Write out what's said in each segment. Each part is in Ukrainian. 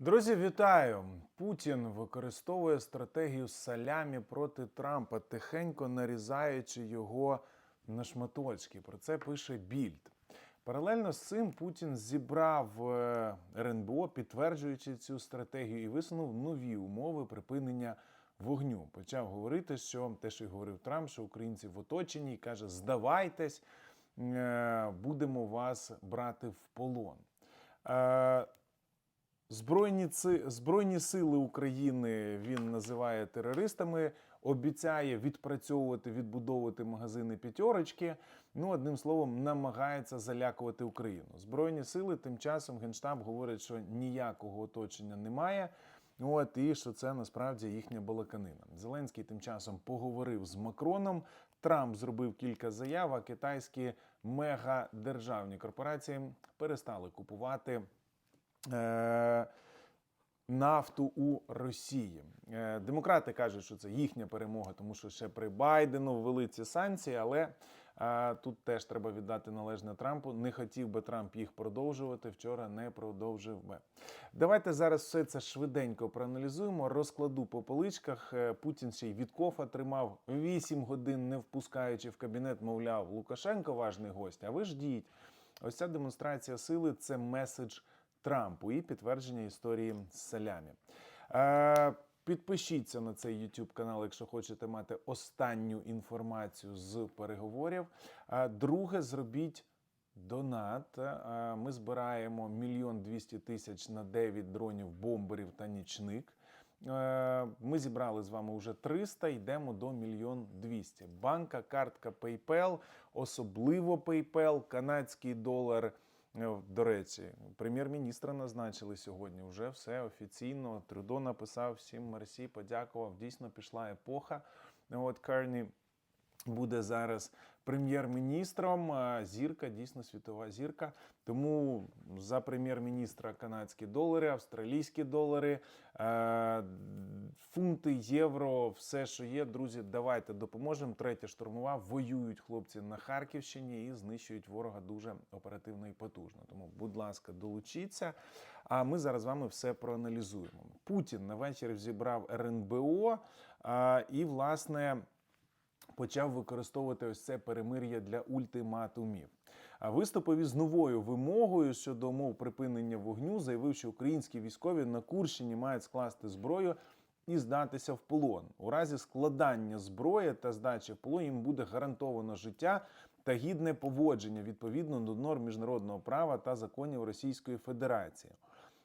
Друзі, вітаю! Путін використовує стратегію салямі проти Трампа, тихенько нарізаючи його на шматочки. Про це пише Більд. Паралельно з цим Путін зібрав е, РНБО, підтверджуючи цю стратегію, і висунув нові умови припинення вогню. Почав говорити, що те, що й говорив Трамп, що українці в оточенні, і каже: здавайтесь, е, будемо вас брати в полон. Збройні, Збройні сили України він називає терористами, обіцяє відпрацьовувати, відбудовувати магазини п'ятерочки. Ну, одним словом, намагається залякувати Україну. Збройні сили тим часом Генштаб говорить, що ніякого оточення немає. От і що це насправді їхня балаканина. Зеленський тим часом поговорив з Макроном. Трамп зробив кілька заяв, а китайські мегадержавні корпорації перестали купувати нафту у Росії. Е, демократи кажуть, що це їхня перемога, тому що ще при Байдену ввели ці санкції, але е, тут теж треба віддати належне Трампу. Не хотів би Трамп їх продовжувати. Вчора не продовжив би. Давайте зараз все це швиденько проаналізуємо. Розкладу по поличках. Е, Путін ще й Віткофа тримав 8 годин, не впускаючи в кабінет, мовляв, Лукашенко важний гость. А ви ждіть. Ось ця демонстрація сили це меседж Трампу і підтвердження історії з салямі. Е, Підпишіться на цей YouTube канал, якщо хочете мати останню інформацію з переговорів. Е, Друге, зробіть донат. Е, Ми збираємо мільйон двісті тисяч на 9 дронів, бомберів та нічник. Е, Ми зібрали з вами вже 300, йдемо до мільйон 200. Банка, картка PayPal, особливо PayPal, канадський долар. Е, До речі, прем'єр-міністра назначили сьогодні. Вже все офіційно. Трюдо написав всім мерсі, подякував. Дійсно пішла епоха. От Карні буде зараз прем'єр-міністром. Зірка, дійсно світова зірка. Тому за прем'єр-міністра канадські долари, австралійські долари, е, фунти, євро, все, що є. Друзі, давайте допоможемо. Третя штурмова воюють хлопці на Харківщині і знищують ворога дуже оперативно і потужно. Тому, будь ласка, долучіться. А ми зараз з вами все проаналізуємо. Путін на вечір зібрав РНБО і, власне почав використовувати ось це перемир'я для ультиматумів. А виступив із новою вимогою щодо умов припинення вогню, заявив, що українські військові на Курщині мають скласти зброю і здатися в полон. У разі складання зброї та здачі в полон їм буде гарантовано життя та гідне поводження відповідно до норм міжнародного права та законів Російської Федерації.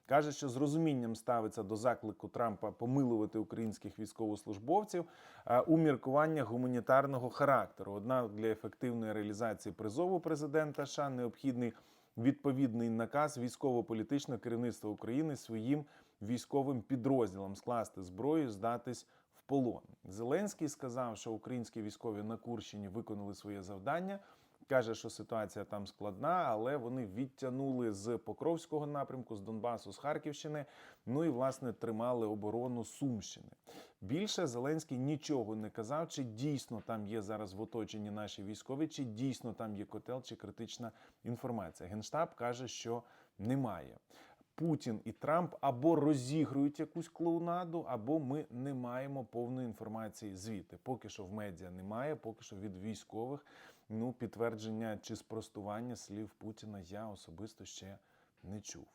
Каже, що з розумінням ставиться до заклику Трампа помилувати українських військовослужбовців е, у міркування гуманітарного характеру. Однак для ефективної реалізації призову президента США необхідний відповідний наказ військово-політичного керівництва України своїм військовим підрозділам скласти зброю, здатись в полон. Зеленський сказав, що українські військові на Курщині виконали своє завдання. Каже, що ситуація там складна, але вони відтягнули з Покровського напрямку, з Донбасу, з Харківщини. Ну і власне тримали оборону Сумщини. Більше Зеленський нічого не казав, чи дійсно там є зараз в оточенні наші військові, чи дійсно там є котел, чи критична інформація. Генштаб каже, що немає. Путін і Трамп або розігрують якусь клоунаду, або ми не маємо повної інформації звідти. Поки що в медіа немає, поки що від військових ну підтвердження чи спростування слів Путіна я особисто ще не чув.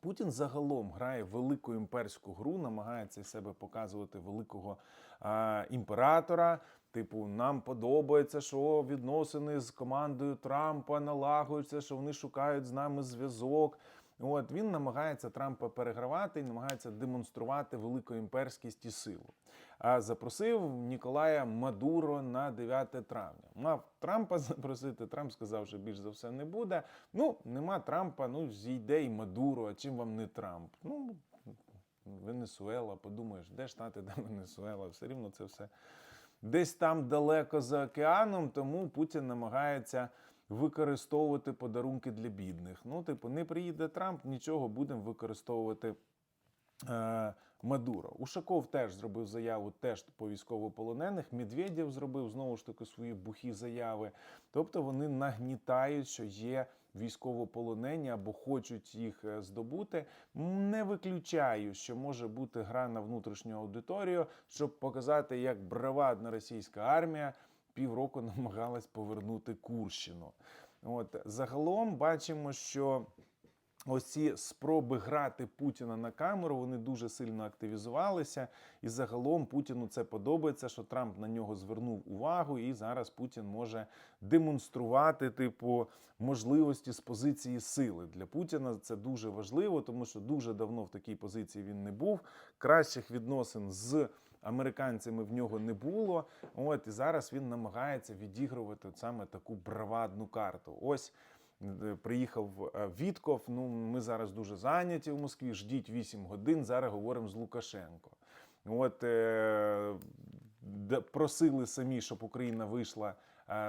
Путін загалом грає велику імперську гру, намагається себе показувати великого а, імператора. Типу, нам подобається, що відносини з командою Трампа налагодяться, що вони шукають з нами зв'язок. От він намагається Трампа перегравати і намагається демонструвати велику імперськість і силу. А запросив Ніколая Мадуро на 9 травня. Мав Трампа запросити. Трамп сказав, що більш за все не буде. Ну, нема Трампа, ну зійде і Мадуро. А чим вам не Трамп? Ну, Венесуела, подумаєш, де Штати, де Венесуела, все рівно це все десь там далеко за океаном, тому Путін намагається використовувати подарунки для бідних. Ну, типу, не приїде Трамп, нічого будемо використовувати. е, Мадуро. Ушаков теж зробив заяву теж по військовополонених. Медведєв зробив знову ж таки свої бухі заяви. Тобто вони нагнітають, що є військовополонені або хочуть їх е, здобути. Не виключаю, що може бути гра на внутрішню аудиторію, щоб показати, як бравадна російська армія півроку намагалась повернути Курщину. От загалом бачимо, що ось ці спроби грати Путіна на камеру вони дуже сильно активізувалися. І загалом Путіну це подобається, що Трамп на нього звернув увагу, і зараз Путін може демонструвати, типу, можливості з позиції сили. Для Путіна це дуже важливо, тому що дуже давно в такій позиції він не був. Кращих відносин з американцями в нього не було. От і зараз він намагається відігрувати саме таку бравадну карту. Ось. Е, Приїхав е, Вітков. Ну, ми зараз дуже зайняті в Москві. Ждіть 8 годин. Зараз говоримо з Лукашенко. От е, просили самі, щоб Україна вийшла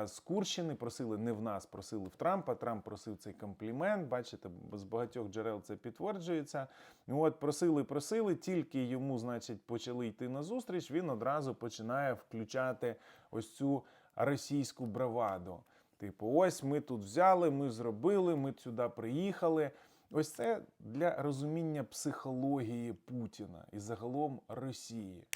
з Курщини. Просили не в нас, просили в Трампа. Трамп просив цей комплімент. Бачите, з багатьох джерел це підтверджується. От просили, просили, тільки йому, значить, почали йти на зустріч. Він одразу починає включати ось цю російську браваду. Типу, ось ми тут взяли, ми зробили, ми сюди приїхали. Ось це для розуміння психології Путіна і загалом Росії.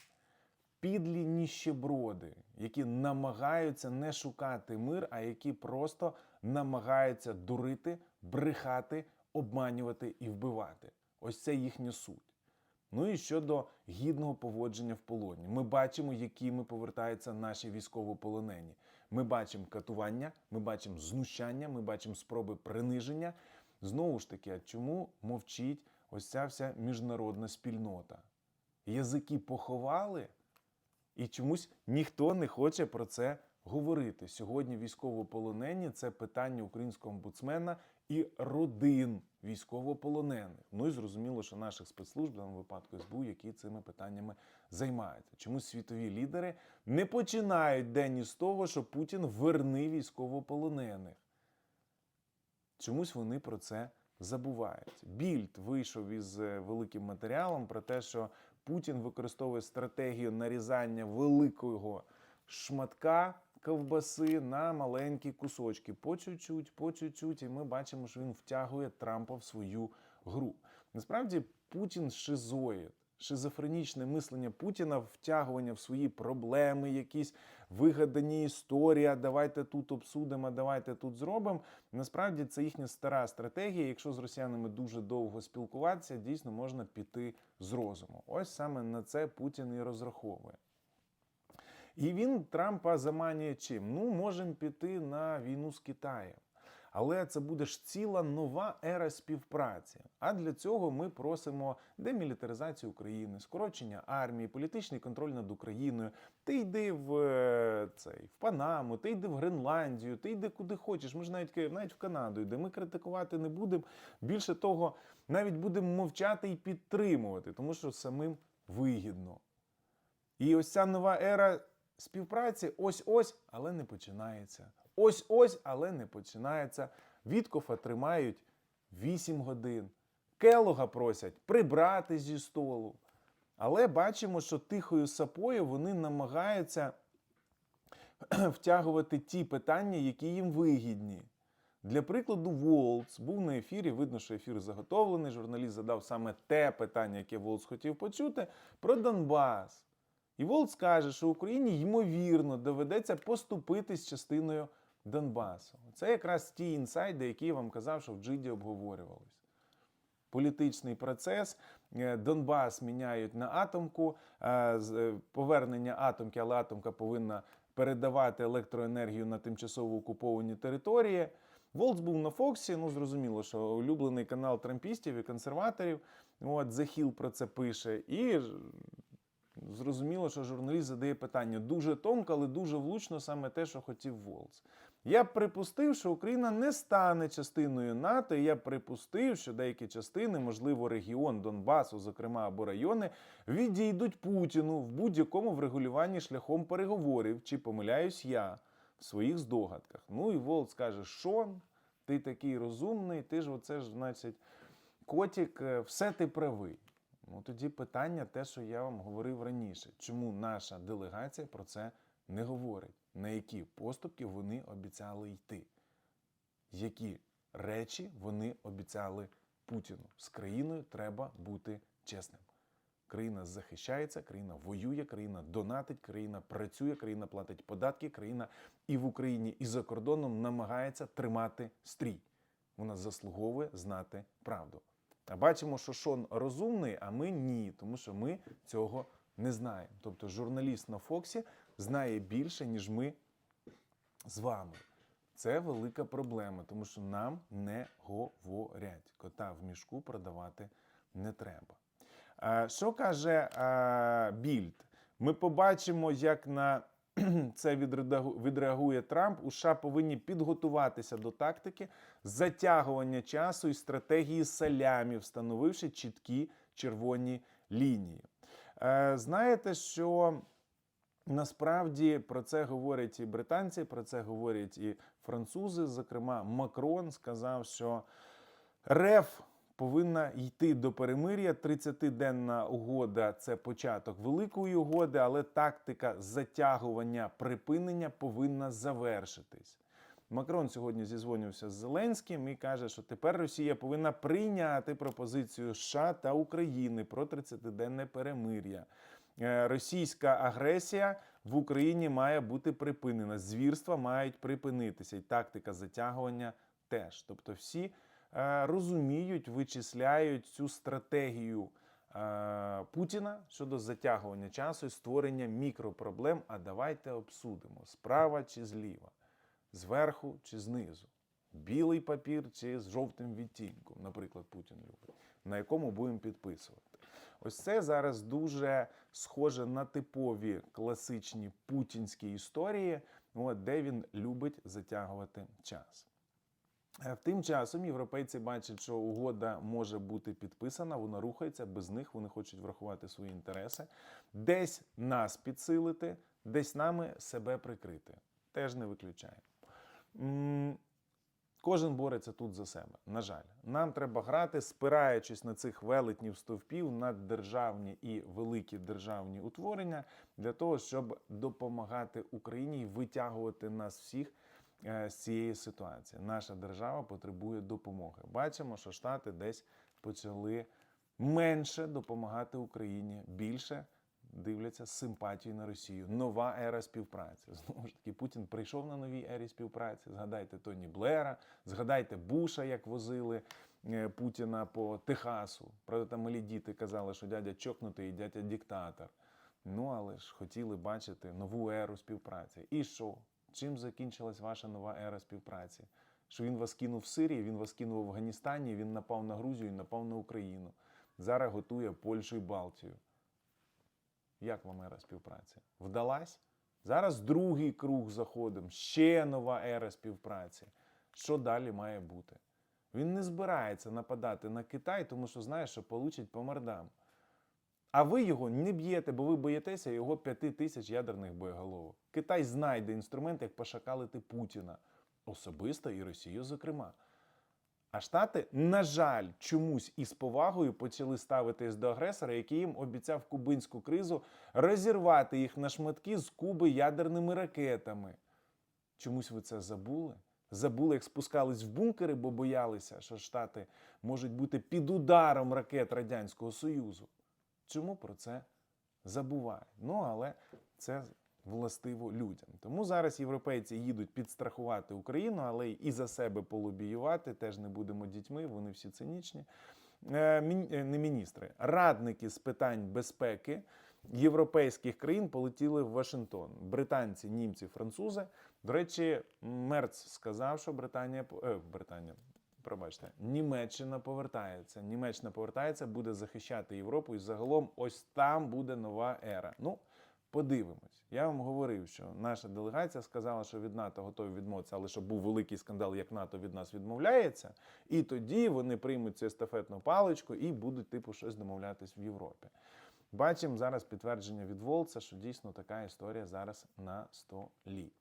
Підлі ніщеброди, які намагаються не шукати мир, а які просто намагаються дурити, брехати, обманювати і вбивати. Ось це їхня суть. Ну і щодо гідного поводження в полоні, ми бачимо, якими повертаються наші військовополонені. Ми бачимо катування, ми бачимо знущання, ми бачимо спроби приниження. Знову ж таки, а чому мовчить ось ця вся міжнародна спільнота? Язики поховали, і чомусь ніхто не хоче про це говорити. Сьогодні військовополонені це питання українського омбудсмена і родин військовополонених. Ну і зрозуміло, що наших спецслужб, в даному випадку СБУ, які цими питаннями займаються. Чомусь світові лідери не починають день із того, що Путін верни військовополонених. Чомусь вони про це забувають. Більд вийшов із е, великим матеріалом про те, що Путін використовує стратегію нарізання великого шматка ковбаси на маленькі кусочки. По чуть-чуть, по чуть-чуть, і ми бачимо, що він втягує Трампа в свою гру. Насправді Путін шизоїд. Шизофренічне мислення Путіна, втягування в свої проблеми, якісь вигадані історії, а давайте тут обсудимо, а давайте тут зробимо. Насправді це їхня стара стратегія. Якщо з росіянами дуже довго спілкуватися, дійсно можна піти з розуму. Ось саме на це Путін і розраховує. І він Трампа заманює чим? Ну, можемо піти на війну з Китаєм. Але це буде ж ціла нова ера співпраці. А для цього ми просимо демілітаризацію України, скорочення армії, політичний контроль над Україною. Ти йди в е, цей в Панаму, ти йди в Гренландію, ти йди куди хочеш. Ми ж навіть навіть в Канаду йдемо. Ми критикувати не будемо. Більше того, навіть будемо мовчати і підтримувати, тому що самим вигідно. І ось ця нова ера співпраці ось-ось, але не починається. Ось-ось, але не починається. Віткофа тримають 8 годин. Келога просять прибрати зі столу. Але бачимо, що тихою сапою вони намагаються втягувати ті питання, які їм вигідні. Для прикладу, Волц був на ефірі. Видно, що ефір заготовлений. Журналіст задав саме те питання, яке Волц хотів почути, про Донбас. І Волц каже, що Україні ймовірно доведеться поступитись частиною Донбасу. Це якраз ті інсайди, які я вам казав, що в Джиді обговорювались. Політичний процес, е, Донбас міняють на атомку, е, з- е, повернення атомки, але атомка повинна передавати електроенергію на тимчасово окуповані території. Волц був на Фоксі. Ну зрозуміло, що улюблений канал трампістів і консерваторів. От Hill про це пише. І зрозуміло, що журналіст задає питання дуже тонко, але дуже влучно саме те, що хотів Волц. Я припустив, що Україна не стане частиною НАТО, і я припустив, що деякі частини, можливо, регіон Донбасу, зокрема або райони, відійдуть Путіну в будь-якому врегулюванні шляхом переговорів. Чи помиляюсь я в своїх здогадках? Ну і Волц каже, що ти такий розумний, ти ж оце ж, значить, котик, е, все ти правий. Ну тоді питання, те, що я вам говорив раніше, чому наша делегація про це не говорить? На які поступки вони обіцяли йти? Які речі вони обіцяли Путіну. З країною треба бути чесним. Країна захищається, країна воює, країна донатить, країна працює, країна платить податки, країна і в Україні, і за кордоном намагається тримати стрій. Вона заслуговує знати правду. Бачимо, що Шон розумний, а ми ні, тому що ми цього не знаємо. Тобто журналіст на Фоксі знає більше, ніж ми з вами. Це велика проблема, тому що нам не говорять. Кота в мішку продавати не треба. Що каже Більд? Ми побачимо, як на це відреагує Трамп. У США повинні підготуватися до тактики затягування часу і стратегії салямі, встановивши чіткі червоні лінії. Е, Знаєте, що Насправді про це говорять і британці, про це говорять і французи. Зокрема, Макрон сказав, що РФ повинна йти до перемир'я. 30-денна угода це початок великої угоди, але тактика затягування припинення повинна завершитись. Макрон сьогодні зізвонився з Зеленським і каже, що тепер Росія повинна прийняти пропозицію США та України про 30-денне перемир'я. Е, Російська агресія в Україні має бути припинена. Звірства мають припинитися, і тактика затягування теж. Тобто, всі розуміють, вичисляють цю стратегію е, Путіна щодо затягування часу і створення мікропроблем. А давайте обсудимо справа чи зліва, зверху чи знизу. Білий папір чи з жовтим відтінком, наприклад, Путін любить, на якому будемо підписувати. Ось це зараз дуже схоже на типові класичні путінські історії, де він любить затягувати час. Е, Тим часом європейці бачать, що угода може бути підписана, вона рухається без них, вони хочуть врахувати свої інтереси, десь нас підсилити, десь нами себе прикрити. Теж не виключаємо. Кожен бореться тут за себе. На жаль, нам треба грати, спираючись на цих велетнів стовпів, на державні і великі державні утворення, для того, щоб допомагати Україні і витягувати нас всіх з цієї ситуації. Наша держава потребує допомоги. Бачимо, що Штати десь почали менше допомагати Україні, більше дивляться з на Росію. Нова ера співпраці. Знову ж таки, Путін прийшов на новій ері співпраці. Згадайте Тоні Блера, згадайте Буша, як возили е, Путіна по Техасу. Правда, там малі діти казали, що дядя чокнутий і дядя диктатор. Ну, але ж хотіли бачити нову еру співпраці. І що? Чим закінчилась ваша нова ера співпраці? Що він вас кинув в Сирії, він вас кинув в Афганістані, він напав на Грузію, напав на Україну. Зараз готує Польщу і Балтію. Як вам ера співпраці? Вдалась? Зараз другий круг заходимо, ще нова ера співпраці. Що далі має бути? Він не збирається нападати на Китай, тому що знає, що получить по мордам. А ви його не б'єте, бо ви боїтеся його п'яти тисяч ядерних боєголовок. Китай знайде інструмент, як пошакалити Путіна, особисто і Росію, зокрема. А Штати, на жаль, чомусь із повагою почали ставитись до агресора, який їм обіцяв кубинську кризу розірвати їх на шматки з Куби ядерними ракетами. Чомусь ви це забули? Забули, як спускались в бункери, бо боялися, що Штати можуть бути під ударом ракет Радянського Союзу. Чому про це забувають? Ну, але це властиво людям. Тому зараз європейці їдуть підстрахувати Україну, але і за себе полобіювати. Теж не будемо дітьми, вони всі цинічні. Е, е, Не міністри, радники з питань безпеки європейських країн полетіли в Вашингтон. Британці, німці, французи. До речі, Мерц сказав, що Британія е, Британія. Пробачте, Німеччина повертається. Німеччина повертається, буде захищати Європу, і загалом ось там буде нова ера. Ну, подивимось. Я вам говорив, що наша делегація сказала, що від НАТО готові відмовитися, але щоб був великий скандал, як НАТО від нас відмовляється, і тоді вони приймуть цю естафетну паличку і будуть, типу, щось домовлятись в Європі. Бачимо зараз підтвердження від Волца, що дійсно така історія зараз на столі.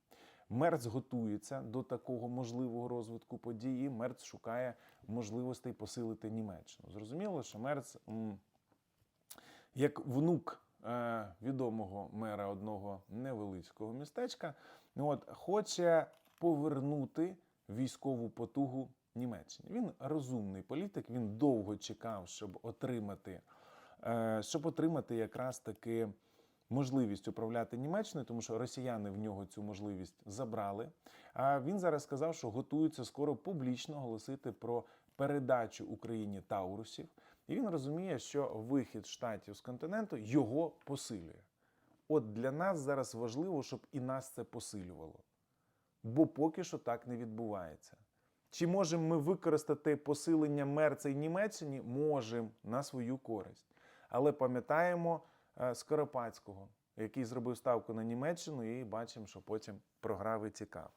Мерц готується до такого можливого розвитку події. Мерц шукає можливостей посилити Німеччину. Зрозуміло, що Мерц, як внук е, відомого мера одного невеличкого містечка, от, хоче повернути військову потугу Німеччині. Він розумний політик, він довго чекав, щоб отримати, е, щоб отримати якраз таки можливість управляти Німеччиною, тому що росіяни в нього цю можливість забрали. А він зараз сказав, що готується скоро публічно оголосити про передачу Україні Таурусів. І він розуміє, що вихід штатів з континенту його посилює. От для нас зараз важливо, щоб і нас це посилювало. Бо поки що так не відбувається. Чи можемо ми використати посилення Мерца і Німеччині? Можемо на свою користь. Але пам'ятаємо Скоропадського, який зробив ставку на Німеччину, і бачимо, що потім програв і тікав.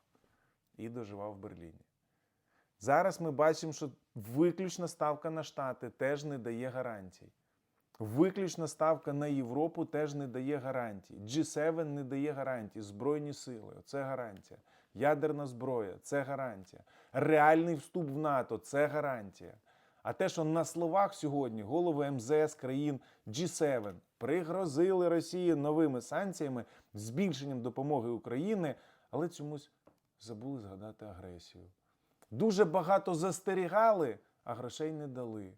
І доживав в Берліні. Зараз ми бачимо, що виключна ставка на Штати теж не дає гарантій. Виключна ставка на Європу теж не дає гарантій. G7 не дає гарантій. Збройні сили це гарантія. Ядерна зброя це гарантія. Реальний вступ в НАТО це гарантія. А те, що на словах сьогодні голови МЗС країн G7 пригрозили Росії новими санкціями, збільшенням допомоги Україні, але чомусь забули згадати агресію. Дуже багато застерігали, а грошей не дали.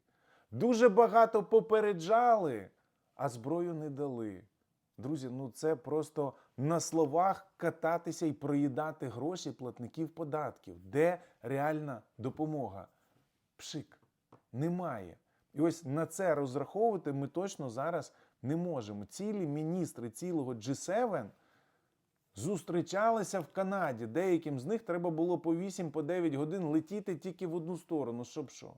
Дуже багато попереджали, а зброю не дали. Друзі, ну це просто на словах кататися і проїдати гроші платників податків. Де реальна допомога? Пшик. Немає. І ось на це розраховувати ми точно зараз не можемо. Цілі міністри цілого G7 зустрічалися в Канаді. Деяким з них треба було по 8-9 годин летіти тільки в одну сторону. Щоб що?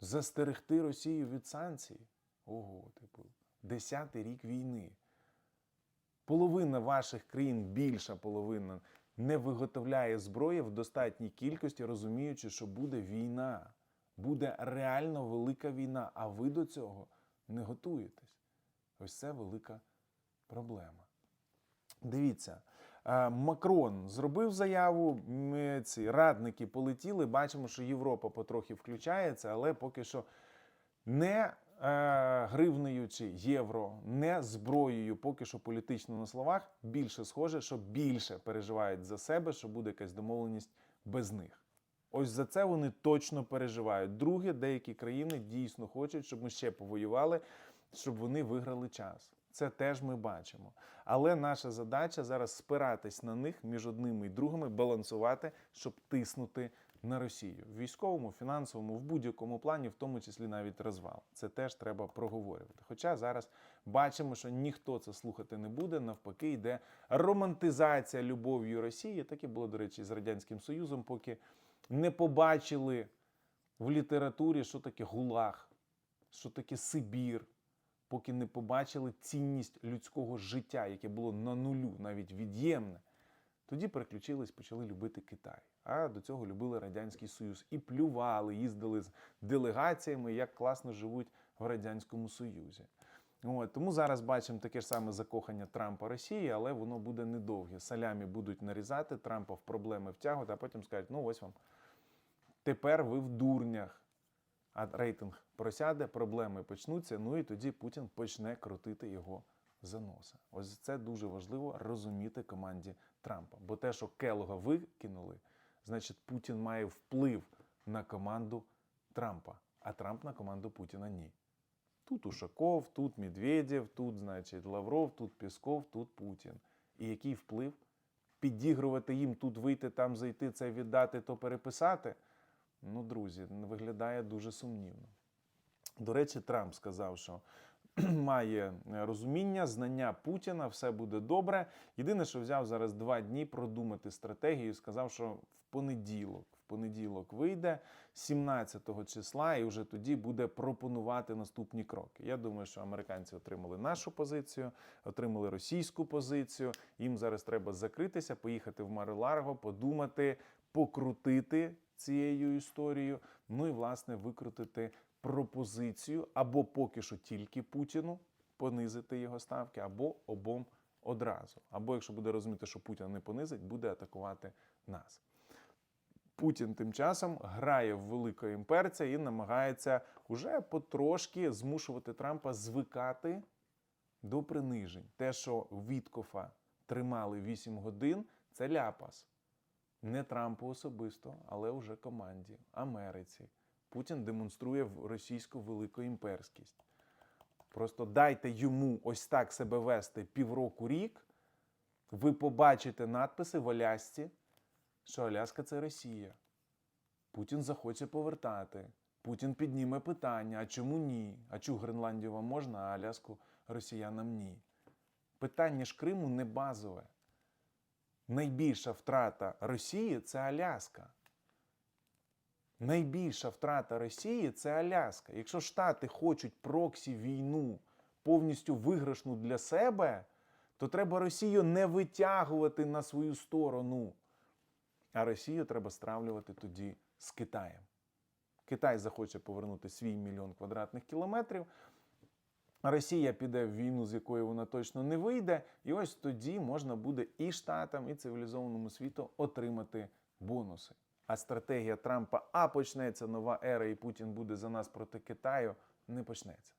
Застерегти Росію від санкцій. Ого, типу, десятий рік війни. Половина ваших країн, більша половина, не виготовляє зброї в достатній кількості, розуміючи, що буде війна. Буде реально велика війна, а ви до цього не готуєтесь. Ось це велика проблема. Дивіться, е, Макрон зробив заяву. ми Ці радники полетіли. Бачимо, що Європа потрохи включається, але поки що не е, гривнею чи євро, не зброєю, поки що політично на словах. Більше схоже, що більше переживають за себе, що буде якась домовленість без них. Ось за це вони точно переживають. Друге, деякі країни дійсно хочуть, щоб ми ще повоювали, щоб вони виграли час. Це теж ми бачимо. Але наша задача зараз спиратись на них між одними і другими, балансувати, щоб тиснути на Росію в військовому, фінансовому, в будь-якому плані, в тому числі навіть розвал. Це теж треба проговорювати. Хоча зараз бачимо, що ніхто це слухати не буде. Навпаки, йде романтизація любов'ю Росії. Так і було, до речі, з радянським Союзом, поки не побачили в літературі, що таке гулаг, що таке Сибір, поки не побачили цінність людського життя, яке було на нулю, навіть від'ємне. Тоді переключились, почали любити Китай. А до цього любили Радянський Союз і плювали, їздили з делегаціями, як класно живуть в Радянському Союзі. От, тому зараз бачимо таке ж саме закохання Трампа Росії, але воно буде недовге. Салямі будуть нарізати, Трампа в проблеми втягувати, а потім скажуть, ну ось вам. Тепер ви в дурнях. А рейтинг просяде, проблеми почнуться. Ну і тоді Путін почне крутити його за носа. Ось це дуже важливо розуміти команді Трампа. Бо те, що Келога викинули, значить Путін має вплив на команду Трампа, а Трамп на команду Путіна ні. Тут Ушаков, тут Медведєв, тут, значить, Лавров, тут Пісков, тут Путін. І який вплив? Підігрувати їм тут вийти, там зайти, це віддати, то переписати. Ну, друзі, виглядає дуже сумнівно. До речі, Трамп сказав, що має розуміння, знання Путіна, все буде добре. Єдине, що взяв зараз два дні продумати стратегію, сказав, що в понеділок, в понеділок вийде 17 числа, і вже тоді буде пропонувати наступні кроки. Я думаю, що американці отримали нашу позицію, отримали російську позицію. Їм зараз треба закритися, поїхати в Мариларго, подумати, покрутити цією історією. Ну і власне викрутити пропозицію або поки що тільки Путіну понизити його ставки, або обом одразу. Або якщо буде розуміти, що Путін не понизить, буде атакувати нас. Путін тим часом грає в великого імперця і намагається уже потрошки змушувати Трампа звикати до принижень. Те, що Віткофа тримали 8 годин, це ляпас. Не Трампу особисто, але вже команді Америці. Путін демонструє російську великоімперськість. Просто дайте йому ось так себе вести півроку рік, ви побачите надписи в Алясці, що Аляска це Росія. Путін захоче повертати. Путін підніме питання: а чому ні? А чому Гренландію вам можна, а Аляску росіянам ні? Питання ж Криму не базове. Найбільша втрата Росії це Аляска. Найбільша втрата Росії це Аляска. Якщо Штати хочуть проксі війну повністю виграшну для себе, то треба Росію не витягувати на свою сторону. А Росію треба стравлювати тоді з Китаєм. Китай захоче повернути свій мільйон квадратних кілометрів. Росія піде в війну, з якої вона точно не вийде, і ось тоді можна буде і штатам, і цивілізованому світу отримати бонуси. А стратегія Трампа, а почнеться нова ера, і Путін буде за нас проти Китаю, не почнеться.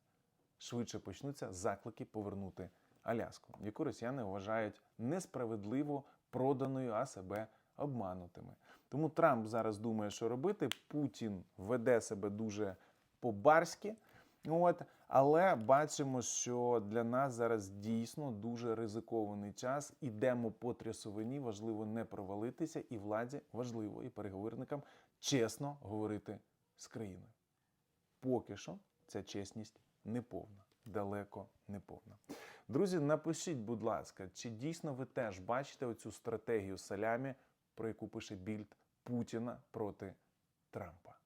Швидше почнуться заклики повернути Аляску, яку росіяни вважають несправедливо проданою, а себе обманутими. Тому Трамп зараз думає, що робити. Путін веде себе дуже по-барськи. От, але бачимо, що для нас зараз дійсно дуже ризикований час. Ідемо по трясовині, важливо не провалитися, і владі важливо, і переговорникам чесно говорити з країною. Поки що ця чесність не повна, далеко не повна. Друзі, напишіть, будь ласка, чи дійсно ви теж бачите оцю стратегію салямі, про яку пише Більд Путіна проти Трампа?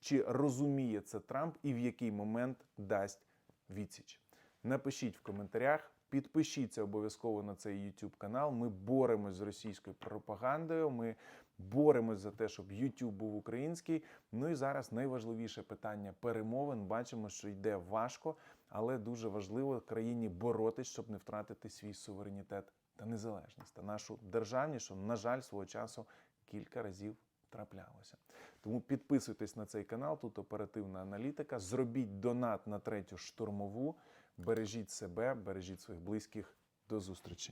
Чи розуміє це Трамп і в який момент дасть відсіч? Напишіть в коментарях, підпишіться обов'язково на цей YouTube канал. Ми боремось з російською пропагандою. Ми боремось за те, щоб YouTube був український. Ну і зараз найважливіше питання перемовин. Бачимо, що йде важко, але дуже важливо країні боротись, щоб не втратити свій суверенітет та незалежність та нашу державність, що, на жаль, свого часу кілька разів траплялося. Тому підписуйтесь на цей канал, тут оперативна аналітика. Зробіть донат на третю штурмову. Бережіть себе, бережіть своїх близьких. До зустрічі.